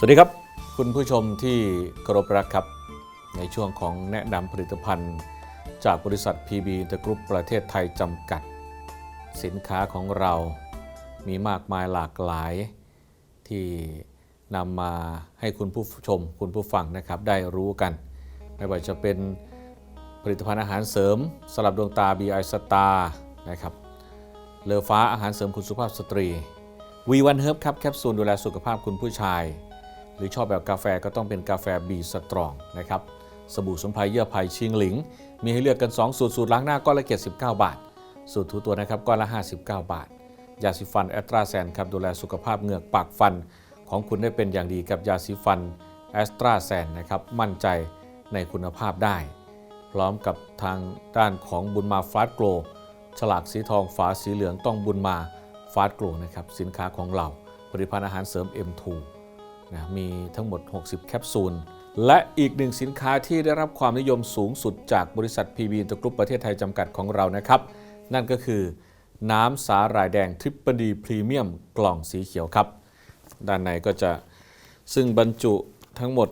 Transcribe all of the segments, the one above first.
สวัสดีครับ คุณผู้ชมที่เคารพรักครับ ในช่วงของแนะนำผลิตภัณฑ์ จากบริษัท PB อินเตอร์กรุ๊ปประเทศไทยจำกัด สินค้าของเรามีมากมายหลากหลาย ที่นำมาให้คุณผู้ชมคุณผู้ฟังนะครับได้รู้กัน ไม่ว่าจะเป็นผลิตภัณฑ์อาหารเสริมสลับดวงตา BI Star นะครับเลอฟ้าอาหารเสริมคุณสุภาพสตรี V1 Herb ครับแคปซูลดูแลสุขภาพคุณผู้ชาย หรือชอบแบบกาแฟก็ต้องเป็นกาแฟบีสตรองนะครับสบู่สมุนไพรเยื่อไผ่ชิงหลิง มีให้เลือกกัน 2 สูตร สูตรล้างหน้าก้อนละเกีย19บาท สูตรถูตัวนะครับก้อนละ 59 บาท ยาสีฟันแอตราแซนครับดูแลสุขภาพเหงือกปากฟัน ของคุณได้เป็นอย่างดีกับยาสีฟันแอสตราแซนนะครับมั่นใจในคุณภาพได้ พร้อมกับทางด้านของบุญมาฟาสโกลฉลากสีทองฝาสีเหลืองต้องบุญมาฟาสโกลนะครับสินค้าของเราผลิตภัณฑ์อาหารเสริม M2 นะมีทั้งหมด 60 แคปซูล และอีกหนึ่งสินค้าที่ได้รับความนิยมสูงสุดจากบริษัท PB อินเตอร์กรุ๊ปประเทศไทยจำกัดของเรานะครับ นั่นก็คือน้ำสาหร่ายแดงทริปเปิลดีพรีเมียมกล่องสีเขียวครับ ด้านในก็จะซึ่งบรรจุทั้งหมด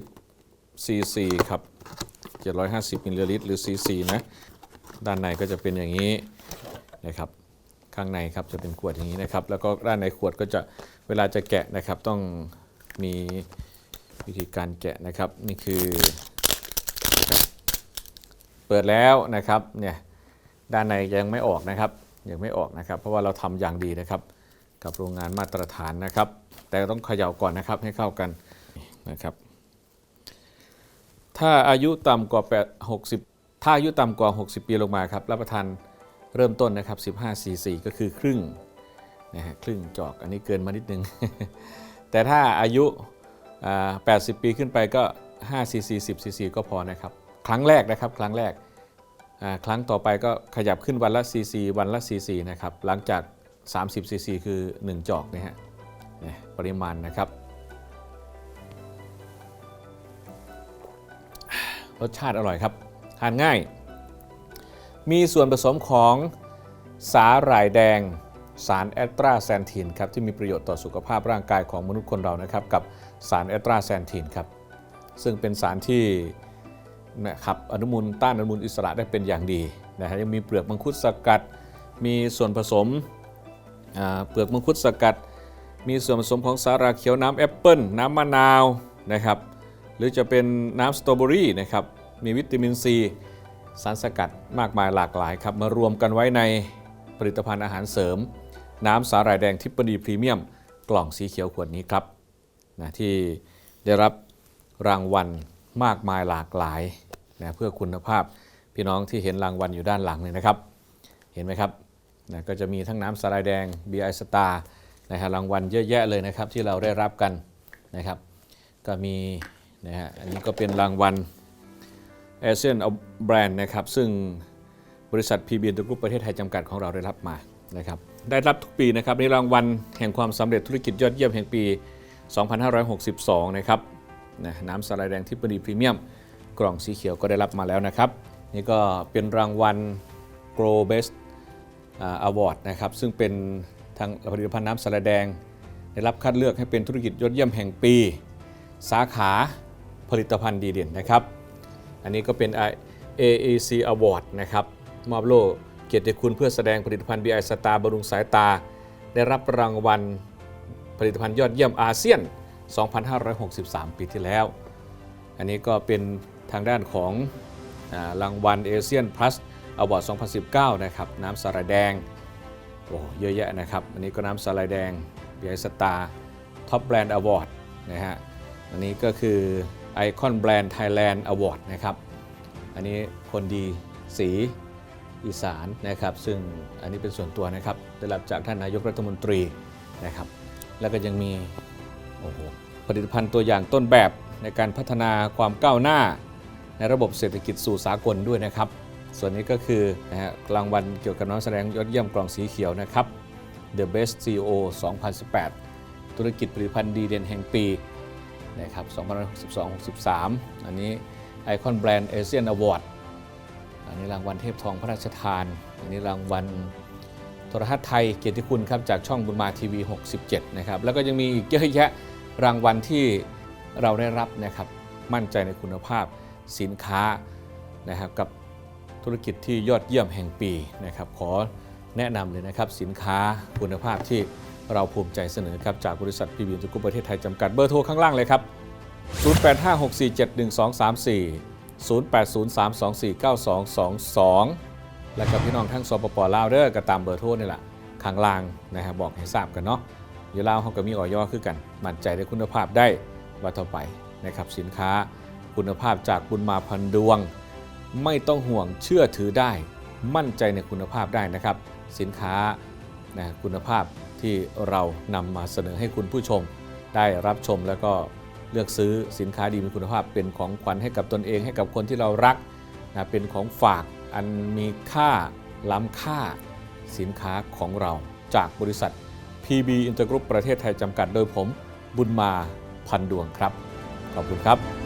750 ซีซีครับ 750 มิลลิลิตรหรือซีซีนะ ด้านในก็จะเป็นอย่างนี้นะครับ ข้างในครับจะเป็นขวดอย่างนี้นะครับ แล้วก็ด้านในขวดก็จะเวลาจะแกะนะครับต้องมีวิธีการแกะนะครับนี่คือ เปิดแล้วนะครับเนี่ยด้านในยังไม่ออกนะครับยังไม่ออกนะครับ เพราะว่าเราทำอย่างดีนะครับ กับโรงงานมาตรฐานนะครับ แต่ต้องเขย่าก่อนนะครับให้เข้ากันนะครับ ถ้าอายุต่ำกว่า8 60ถ้าอายุต่ำกว่า 60 ปีลงมาครับรับประทาน เริ่มต้นนะครับ 15 cc ก็คือครึ่งนะฮะครึ่งจอกอันนี้เกินมานิดนึง แต่ถ้าอายุ 80 ปีขึ้นไปก็ 5 cc 10 cc ก็พอนะครับ ครั้งแรกนะครับครั้งแรกครั้งต่อไปก็ขยับขึ้นวันละ cc วันละ cc นะครับหลังจาก 30 cc คือ 1 จอกนะฮะปริมาณนะครับรสชาติอร่อยครับ ทานง่าย มีส่วนผสมของสาหร่ายแดง สารแอตราแซนทีนครับที่มีประโยชน์ต่อสุขภาพร่างกายของมนุษย์คนเรานะครับกับสารแอตราแซนทีนครับซึ่งเป็นสารที่นะครับอนุมูลต้านอนุมูลอิสระได้เป็นอย่างดีนะฮะยังมีเปลือกมังคุดสกัด มีส่วนผสมเปลือกมังคุดสกัด มีส่วนผสมของสาหร่ายเขียวน้ำแอปเปิลน้ำมะนาวนะครับหรือจะเป็นน้ำสตรอเบอรี่นะครับมีวิตามินซี สารสกัดมากมายหลากหลายครับมารวมกันไว้ในผลิตภัณฑ์อาหารเสริม น้ำสาหร่ายแดงทิปปดีพรีเมียม กล่องสีเขียวขวดนี้ครับนะที่ได้รับรางวัลมากมายหลากหลายนะเพื่อคุณภาพพี่น้องที่เห็นรางวัลอยู่ด้านหลังเลยนะครับ เห็นไหมครับนะก็จะมีทั้งน้ำสาหร่ายแดง BI Star นะฮะรางวัลเยอะแยะเลยนะครับที่เราได้รับกันนะครับ ก็มีนะฮะอันนี้ก็เป็นรางวัล a s i a n Brand นด์นะครับซึ่งบริษัท PB ตัวกรุ๊ปประเทศไทยจำกัดของเราได้รับมานะครับได้รับทุกปีนะครับในรางวัลแห่งความสำเร็จธุรกิจยอดเยี่ยมแห่งปี 2562 นะครับนะน้ำสาลายแดงทิปปดีพรีเมียม กล่องสีเขียวก็ได้รับมาแล้วนะครับ นี่ก็เป็นรางวัล Grow Best อวอร์ดนะครับซึ่งเป็นทางผลิตภัณฑ์น้ำสาลายแดง ได้รับคัดเลือกให้เป็นธุรกิจยอดเยี่ยมแห่งปี สาขาผลิตภัณฑ์ดีเด่นนะครับ อันนี้ก็เป็น AAC Award นะครับมอบโล่เกียรติคุณเพื่อแสดงผลิตภัณฑ์ BI Star บำรุงสายตา ได้รับรางวัลผลิตภัณฑ์ยอดเยี่ยมอาเซียน 2563 ปีที่แล้ว อันนี้ก็เป็นทางด้านของอรางวัลเอเชียนพลัสอวอร์ด2019 นะครับ น้ำสาหร่ายแดง โอ้เยอะแยะนะครับ อันนี้ก็น้ำสาหร่ายแดง BI Star Top Brand Award นะฮะ อันนี้ก็คือ Icon Brand Thailand Award นะครับ อันนี้คนดีสีอีสานนะครับ ซึ่งอันนี้เป็นส่วนตัวนะครับ ได้รับจากท่านนายกรัฐมนตรีนะครับ แล้วก็ยังมีโอ้โหผลิตภัณฑ์ตัวอย่างต้นแบบในการพัฒนาความก้าวหน้า ในระบบเศรษฐกิจสู่สากลด้วยนะครับ ส่วนนี้ก็คือนะฮะรางวัลเกี่ยวกับน้องแสดงยอดเยี่ยมกล่องสีเขียวนะครับ The Best CEO 2018 ธุรกิจผลิตภัณฑ์ดีเด่นแห่งปี นะครับ2562-63 อันนี้ Icon Brand Asian Award อันนี้รางวัลเทพทองพระราชทาน อันนี้รางวัลโทรทัศน์ไทยเกียรติคุณครับจากช่องบุญมาทีวี 67 นะครับ แล้วก็ยังมีอีกเยอะแยะรางวัลที่เราได้รับนะครับ มั่นใจในคุณภาพสินค้านะครับกับธุรกิจที่ยอดเยี่ยมแห่งปีนะครับ ขอแนะนำเลยนะครับสินค้าคุณภาพที่ เราภูมิใจเสนอครับจากบริษัทพีบีตุกุประเทศไทยจำกัดเบอร์โทรข้างล่างเลยครับ 0856471234 0803249222 และกับพี่น้องทั้งสปปลาวเด้อก็ตามเบอร์โทรนี่แหละข้างล่างนะครับบอกให้ทราบกันเนาะอยู่ลาวเขาก็มีออยอคือกัน มั่นใจในคุณภาพได้ว่าต่อไปนะครับสินค้าคุณภาพจากบุญมาพันดวง ไม่ต้องห่วงเชื่อถือได้ มั่นใจในคุณภาพได้นะครับ สินค้านะคุณภาพ ที่เรานำมาเสนอให้คุณผู้ชม ได้รับชมแล้วก็เลือกซื้อสินค้าดีมีคุณภาพ เป็นของขวัญให้กับตนเองให้กับคนที่เรารักนะเป็นของฝากอันมีค่าล้ำค่าสินค้าของเราจากบริษัท PB Intergroup ประเทศไทยจำกัดโดยผมบุญมาพันดวงครับ ขอบคุณครับ